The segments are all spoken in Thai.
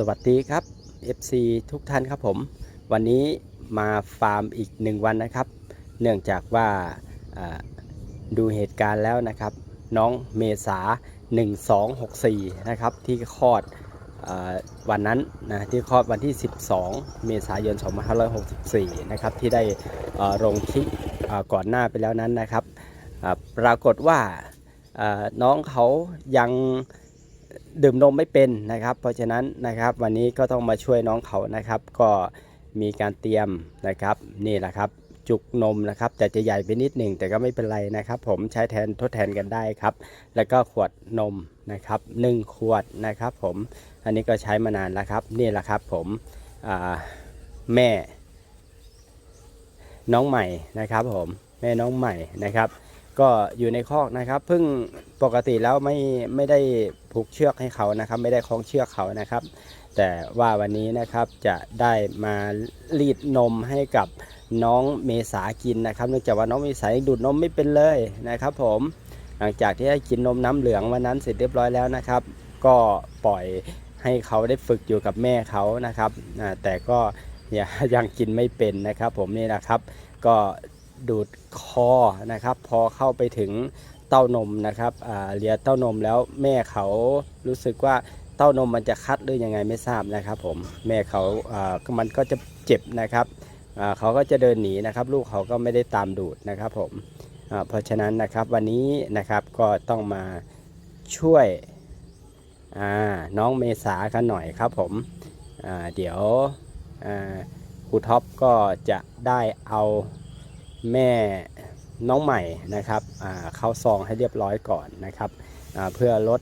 สวัสดีครับ FC ทุกท่านครับผม วันนี้มาฟาร์มอีกหนึ่งวันนะครับ เนื่องจากว่าดูเหตุการณ์แล้วนะครับ น้องเมษา 1264 นะครับ ที่คลอดอวันนั้นนะที่คลอดวันที่ 12 เมษายน 2564 นะครับ ที่ได้ลงคลิปก่อนหน้าไปแล้วนั้นนะครับ ปรากฏว่าน้องเขายัง ดื่มนมไม่เป็นนะครับ เพราะฉะนั้นนะครับวันนี้ก็ต้องมาช่วยน้องเขานะครับ ก็มีการเตรียมนะครับนี่แหละครับจุกนมนะครับแต่จะใหญ่ไปนิดหนึ่งแต่ก็ไม่เป็นไรนะครับ ผมใช้แทนทดแทนกันได้ครับ แล้วก็ขวดนมนะครับหนึ่งขวดนะครับ ผมอันนี้ก็ใช้มานานแล้วครับ นี่แหละครับผมแม่น้องใหม่นะครับ ผมแม่น้องใหม่นะครับ ก็อยู่ในคอกนะครับเพิ่งปกติแล้วไม่ไม่ได้ผูกเชือกให้เขานะครับ ไม่ได้คล้องเชือกเขานะครับ แต่ว่าวันนี้นะครับจะได้มารีดนมให้กับน้องเมษากินนะครับ เนื่องจากว่าน้องเมษายังดูดนมไม่เป็นเลยนะครับ ผมหลังจากที่ให้กินนมน้ำเหลืองวันนั้นเสร็จเรียบร้อยแล้วนะครับ ก็ปล่อยให้เขาได้ฝึกอยู่กับแม่เขานะครับแต่ก็ยังกินไม่เป็นนะครับ ผมนี่นะครับ ก็ ดูดคอนะครับ พอเข้าไปถึงเต้านมนะครับเลียเต้านมแล้วแม่เขารู้สึกว่าเต้านมมันจะคัดหรือยังไงไม่ทราบนะครับผมแม่เขาามันก็จะเจ็บนะครับเขาก็จะเดินหนีนะครับ ลูกเขาก็ไม่ได้ตามดูดนะครับผมเพราะฉะนั้นนะครับวันนี้นะครับก็ต้องมาช่วยน้องเมษากันหน่อยครับผมเดี๋ยวครูท็อปก็จะได้เอา แม่น้องใหม่นะครับเข้าซองให้เรียบร้อยก่อนนะครับเพื่อลด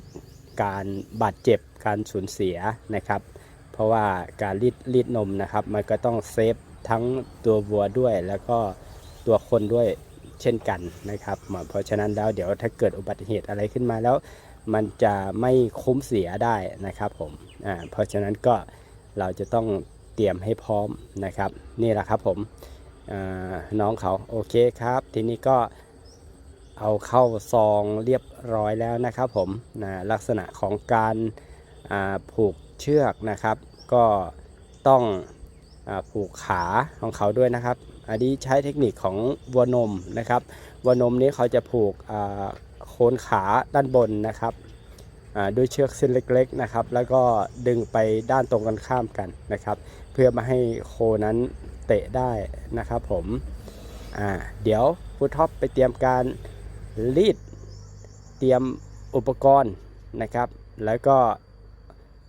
การบาดเจ็บการสูญเสียนะครับ เพราะว่าการรีดรีดนมนะครับมันก็ต้องเซฟทั้งตัววัวด้วยแล้วก็ตัวคนด้วยเช่นกันนะครับ เพราะฉะนั้นแล้วเดี๋ยวถ้าเกิดอุบัติเหตุอะไรขึ้นมาแล้ว มันจะไม่คุ้มเสียได้นะครับผมเพราะฉะนั้นก็เราจะต้องเตรียมให้พร้อมนะครับ นี่แหละครับผม น้องเขาโอเคครับ ทีนี้ก็เอาเข้าซองเรียบร้อยแล้วนะครับผมนะลักษณะของการาผูกเชือกนะครับ ก็ต้องอผูกขาของเขาด้วยนะครับ อันนี้ใช้เทคนิคของวัวนมนะครับวัวนมนี้เขาจะผูกโคนขาด้านบนนะครับ ด้วยเชือกเส้นเล็กๆนะครับ แล้วก็ดึงไปด้านตรงกันข้ามกันนะครับ เพื่อมาให้โคนั้นเตะได้นะครับผมเดี๋ยวฟูท็อปไปเตรียมการรีดเตรียมอุปกรณ์นะครับ แล้วก็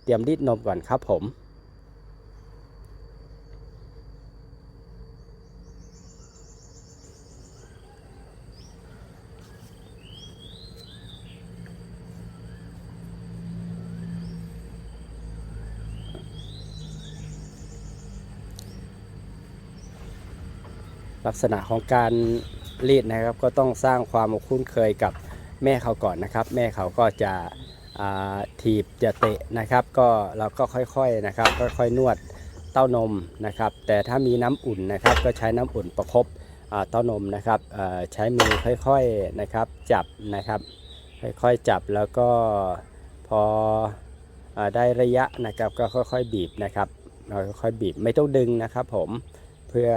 เตรียมรีดนมก่อนครับผม ลักษณะของการรีดนะครับ ก็ต้องสร้างความคุ้นเคยกับแม่เขาก่อนนะครับ แม่เขาก็จะถีบจะเตะนะครับ ก็เราก็ค่อยๆนะครับค่อยๆนวดเต้านมนะครับ แต่ถ้ามีน้ำอุ่นนะครับ ก็ใช้น้ำอุ่นประคบเต้านมนะครับใช้มือค่อยๆนะครับจับนะครับ ค่อยๆจับแล้วก็พออได้ระยะนะครับก็ค่อยๆบีบนะครับเราค่อยๆบีบไม่ต้องดึงนะครับผมเพื่อ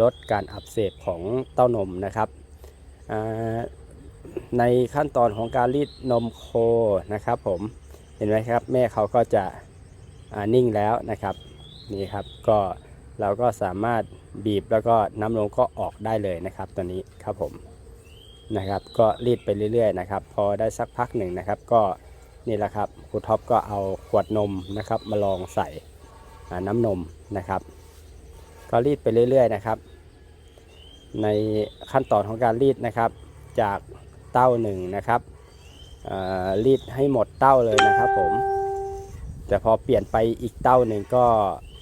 ลดการอักเสบของเต้านมนะครับ ในขั้นตอนของการรีดนมโคนะครับ ผมเห็นไหมครับแม่เขาก็จะนิ่งแล้วนะครับนี่ครับก็เราก็สามารถบีบแล้วก็น้ำนมก็ออกได้เลยนะครับ ตัวนี้ครับผมนะครับ ก็รีดไปเรื่อยๆนะครับ พอได้สักพักหนึ่งนะครับ ก็นี่แหละครับครูท็อปก็เอาขวดนมนะครับ มาลองใส่น้ำนมนะครับ ก็รีดไปเรื่อย ๆ นะครับ ในขั้นตอนของการรีดนะครับ จากเต้าหนึ่งนะครับรีดให้หมดเต้าเลยนะครับผมแต่พอเปลี่ยนไปอีกเต้าหนึ่งก็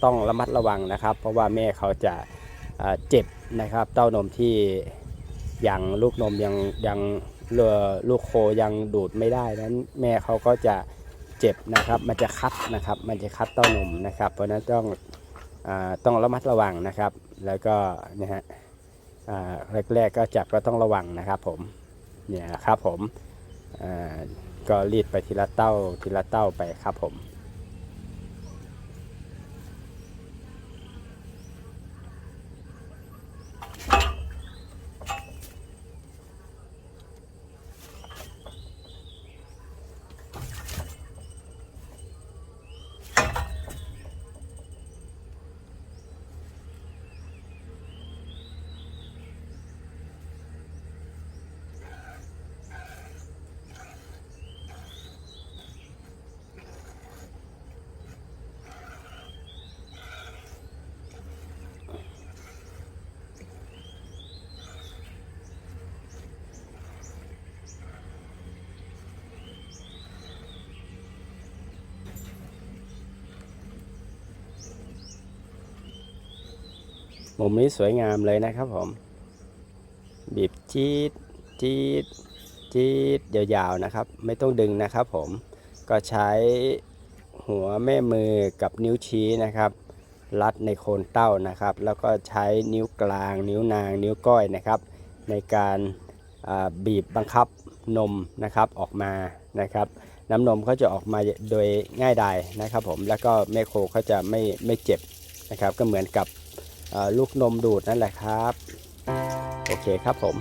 ต้องระมัดระวังนะครับ เพราะว่าแม่เขาจะเจ็บนะครับ เต้านมที่ยังลูกนมยังยังเลือลูกโคยังดูดไม่ได้นั้นแม่เขาก็จะเจ็บนะครับ มันจะคัดนะครับ มันจะคัดเต้านมนะครับ เพราะนั้นต้อง ต้องระมัดระวังนะครับ แล้วก็นะฮะแรกๆก็จับก็ต้องระวังนะครับผมเนี่ยครับผมก็รีดไปทีละเต้าทีละเต้าไปครับผม มุมนี้สวยงามเลยนะครับผม บีบจี๊ดจี๊ดจี๊ดยาวๆนะครับ ไม่ต้องดึงนะครับผม ก็ใช้หัวแม่มือกับนิ้วชี้นะครับ รัดในโคนเต้านะครับ แล้วก็ใช้นิ้วกลาง นิ้วนาง นิ้วก้อยนะครับ ในการาบีบบังคับนมนะครับออกมานะครับ น้ำนมเขาจะออกมาโดยง่ายดายนะครับผมแล้วก็แม่โคเขาจะไม่ไม่เจ็บนะครับ ก็เหมือนกับ ลูกนมดูดนั่นแหละครับ โอเคครับผม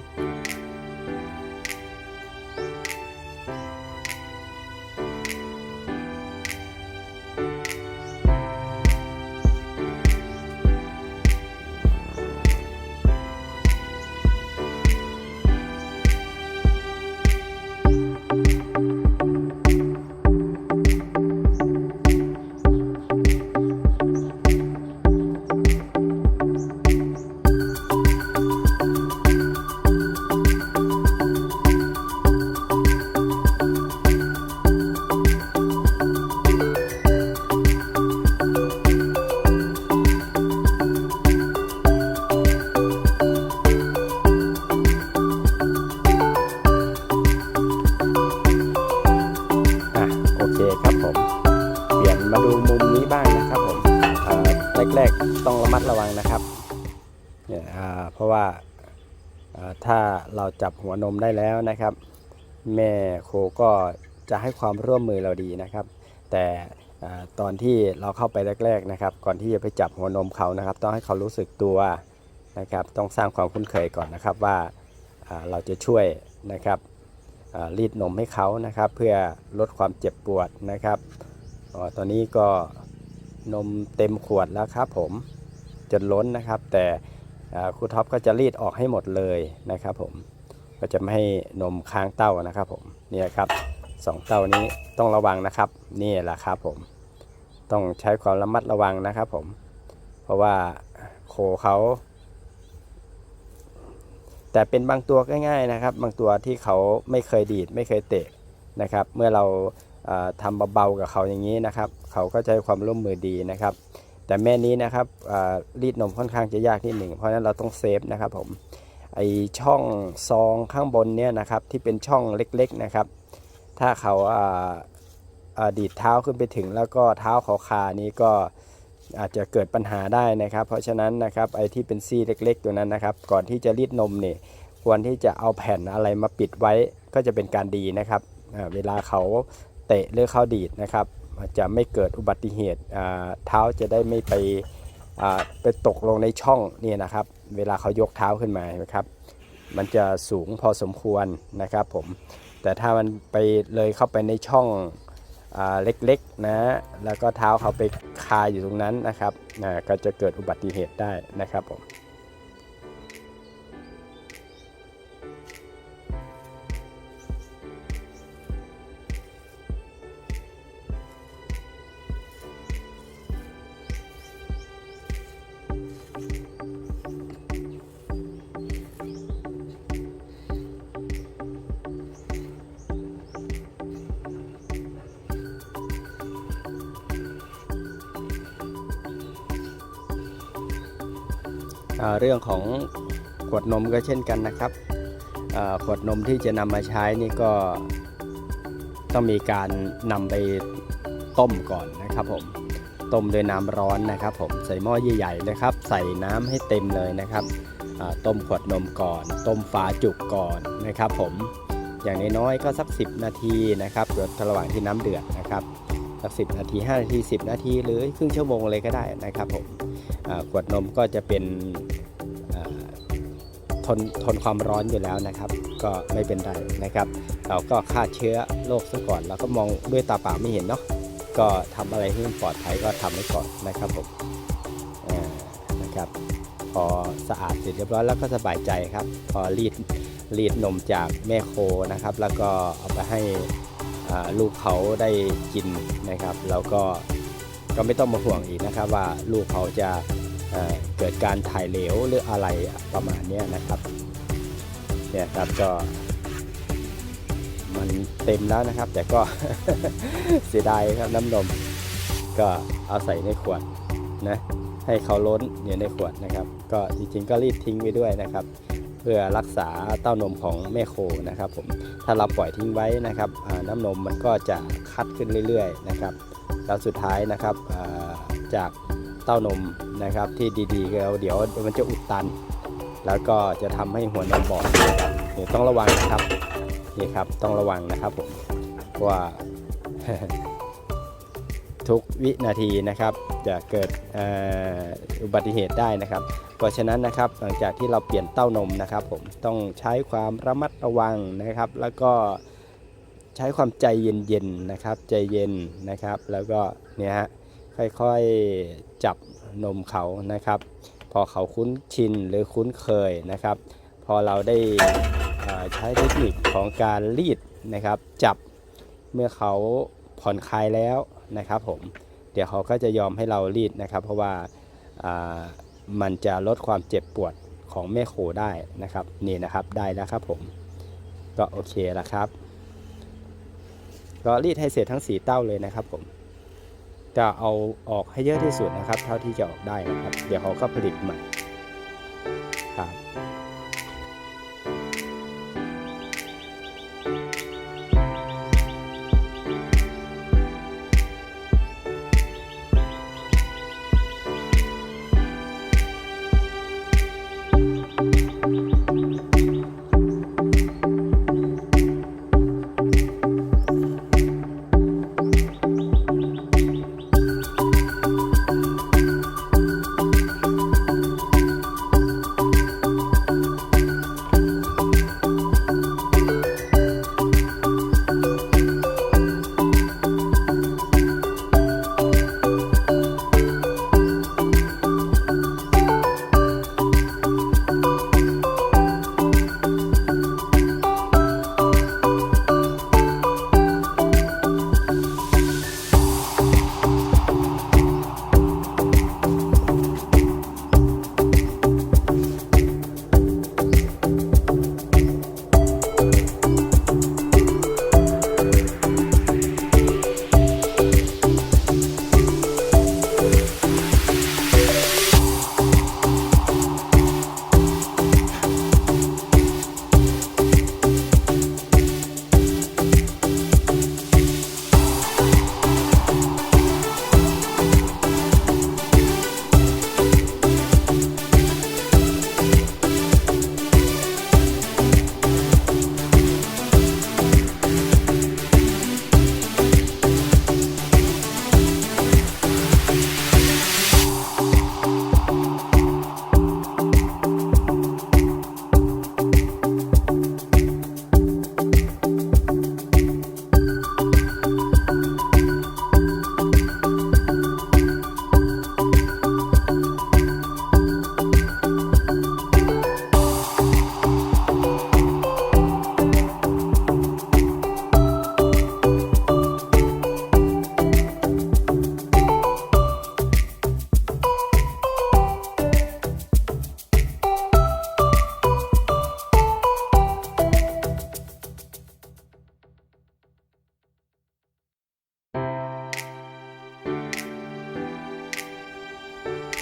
จับหัวนมได้แล้วนะครับ แม่โคก็จะให้ความร่วมมือเราดีนะครับ แต่ตอนที่เราเข้าไปแรก ๆนะครับ ก่อนที่จะไปจับหัวนมเขานะครับ ต้องให้เขารู้สึกตัวนะครับ ต้องสร้างความคุ้นเคยก่อนนะครับว่าเราจะช่วยนะครับรีดนมให้เขานะครับ เพื่อลดความเจ็บปวดนะครับอตอนนี้ก็นมเต็มขวดแล้วครับผมจนล้นนะครับ แต่ครูท็อปก็จะรีดออกให้หมดเลยนะครับผม ก็จะไม่ให้นมค้างเต้านะครับผมเนี่ยครับสองเต้านี้ต้องระวังนะครับนี่แหละครับผมต้องใช้ความระมัดระวังนะครับผม เพราะว่าโคเขา แต่เป็นบางตัวง่ายๆนะครับ บางตัวที่เขาไม่เคยดีดไม่เคยเตะนะครับ เมื่อเราเอ่อทำเบาๆกับเขาอย่างนี้นะครับ เขาก็จะให้ความร่วมมือดีนะครับ แต่แม่นี้นะครับรีดนมค่อนข้างจะยากนิดหนึ่งเพราะนั้นเราต้องเซฟนะครับผม ไอช่องซองข้างบนเนี่ยนะครับที่เป็นช่องเล็กๆนะครับ ถ้าเขาอดีดเท้าขึ้นไปถึงแล้วก็เท้าเขาคานี้ก็อาจจะเกิดปัญหาได้นะครับ เพราะฉะนั้นนะครับไอที่เป็นซี่เล็กๆ ตัวนั้นนะครับ ก่อนที่จะรีดนมเนี่ยควรที่จะเอาแผ่นอะไรมาปิดไว้ก็จะเป็นการดีนะครับเวลาเขาเตะหรือเขาดีดนะครับจะไม่เกิดอุบัติเหตุเท้าจะได้ไม่ไป ไปตกลงในช่องนี่นะครับ เวลาเขายกเท้าขึ้นมานะครับ มันจะสูงพอสมควรนะครับผม แต่ถ้ามันไปเลยเข้าไปในช่องอเล็กๆนะ แล้วก็เท้าเขาไปคาอยู่ตรงนั้นนะครับก็จะเกิดอุบัติเหตุได้นะครับผม เรื่องของขวดนมก็เช่นกันนะครับขวดนมที่จะนำมาใช้นี่ก็ต้องมีการนำไปต้มก่อนนะครับผมต้มด้วยน้ำร้อนนะครับ ผมใส่หม้อใหญ่ๆเลยครับ ใส่น้ำให้เต็มเลยนะครับต้มขวดนมก่อน ต้มฝาจุกก่อนนะครับ ผมอย่างน้อยๆก็สัก 10 นาทีนะครับเดี๋ยวระหว่างที่น้ำเดือดนะครับสัก 10 นาที 5 นาที 10 นาที หรือครึ่งชั่วโมงเลยก็ได้นะครับผมขวดนมก็จะเป็น ทนทนความร้อนอยู่แล้วนะครับ ก็ไม่เป็นไรนะครับ เราก็ฆ่าเชื้อโรคซะก่อนเราก็มองด้วยตาเปล่าไม่เห็นเนาะก็ทำอะไรให้มันปลอดภัยก็ทำไว้ก่อนนะครับผมนะครับ พอสะอาดเสร็จเรียบร้อยแล้วก็สบายใจครับ พอรีดรีดนมจากแม่โคนะครับ แล้วก็เอาไปให้ลูกเขาได้กินนะครับ แล้วก็ก็ไม่ต้องมาห่วงอีกนะครับว่าลูกเขาจะ เเกิดการถ่ายเหลวหรืออะไรประมาณนี้นะครับเนี่ยครับก็มันเต็มแล้วนะครับ แต่ก็เสียดายครับน้ำนม ก็เอาใส่ในขวดนะให้เขาล้นอยู่ในขวดนะครับ ก็จริงๆก็รีดทิ้งไว้ด้วยนะครับ เพื่อรักษาเต้านมของแม่โคนะครับผมถ้าเราปล่อยทิ้งไว้นะครับน้ำนมมันก็จะคัดขึ้นเรื่อยๆนะครับ แล้วสุดท้ายนะครับจาก ต้านมนะครับ ที่ดีๆก็เดี๋ยวมันจะอุดตัน แล้วก็จะทำให้หัวนมบอดนะครับนี่ต้องระวังนะครับนี่ครับต้องระวังนะครับผมว่าทุกวินาทีนะครับจะเกิดอุบัติเหตุได้นะครับ เพราะฉะนั้นนะครับหลังจากที่เราเปลี่ยนเต้านมนะครับ ผมต้องใช้ความระมัดระวังนะครับ แล้วก็ใช้ความใจเย็นๆนะครับ ใจเย็นนะครับ แล้วก็เนี่ยฮะ ค่อยๆจับนมเขานะครับ พอเขาคุ้นชินหรือคุ้นเคยนะครับ พอเราได้ใช้เทคนิคของการรีดนะครับ จับเมื่อเขาผ่อนคลายแล้วนะครับผมเดี๋ยวเขาก็จะยอมให้เรารีดนะครับ เพราะว่ามันจะลดความเจ็บปวดของแม่โคได้นะครับ นี่นะครับได้แล้วครับผมก็โอเคแล้วครับ ก็รีดให้เสร็จทั้งสีเต้าเลยนะครับผม จะเอาออกให้เยอะที่สุดนะครับ เท่าที่จะออกได้นะครับ เดี๋ยวเขาก็ผลิตใหม่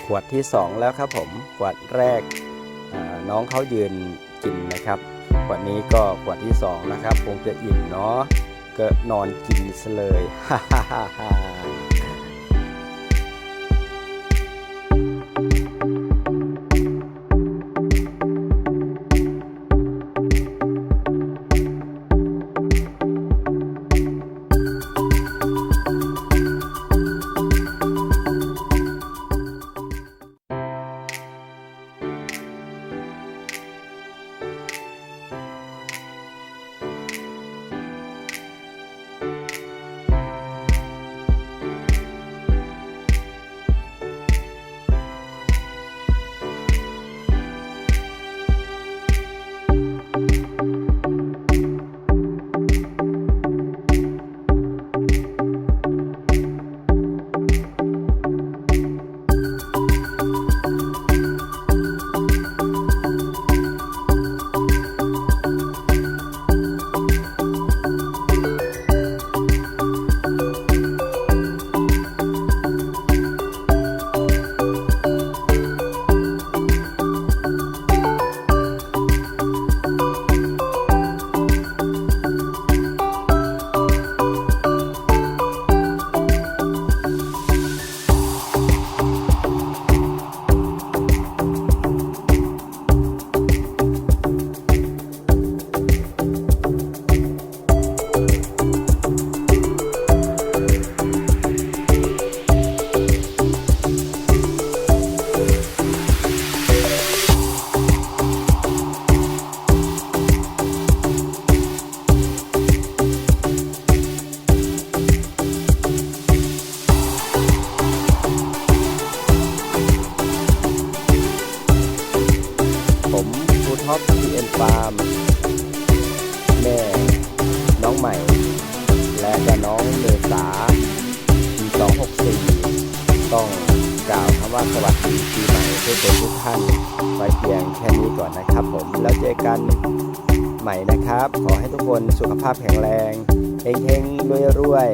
ขวดที่ 2 แล้วครับผมขวดแรกน้องเขายืนกินนะครับขวดนี้ก็ขวดที่ 2 นะครับ คงจะอิ่มเนาะก็นอนกินซะเลยฮ่าฮ่าฮ่า และก็น้องเมษาปี264 ต้องกล่าวคำว่าสวัสดีปีใหม่ทุกคนทุกท่านไว้เพียงแค่นี้ก่อนนะครับผม แล้วเจอกันใหม่นะครับ ขอให้ทุกคนสุขภาพแข็งแรงเฮงๆรวยรวย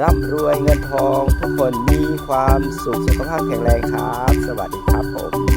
ร่ำรวยเงินทอง ทุกคนมีความสุขสุขภาพแข็งแรงครับ สวัสดีครับผม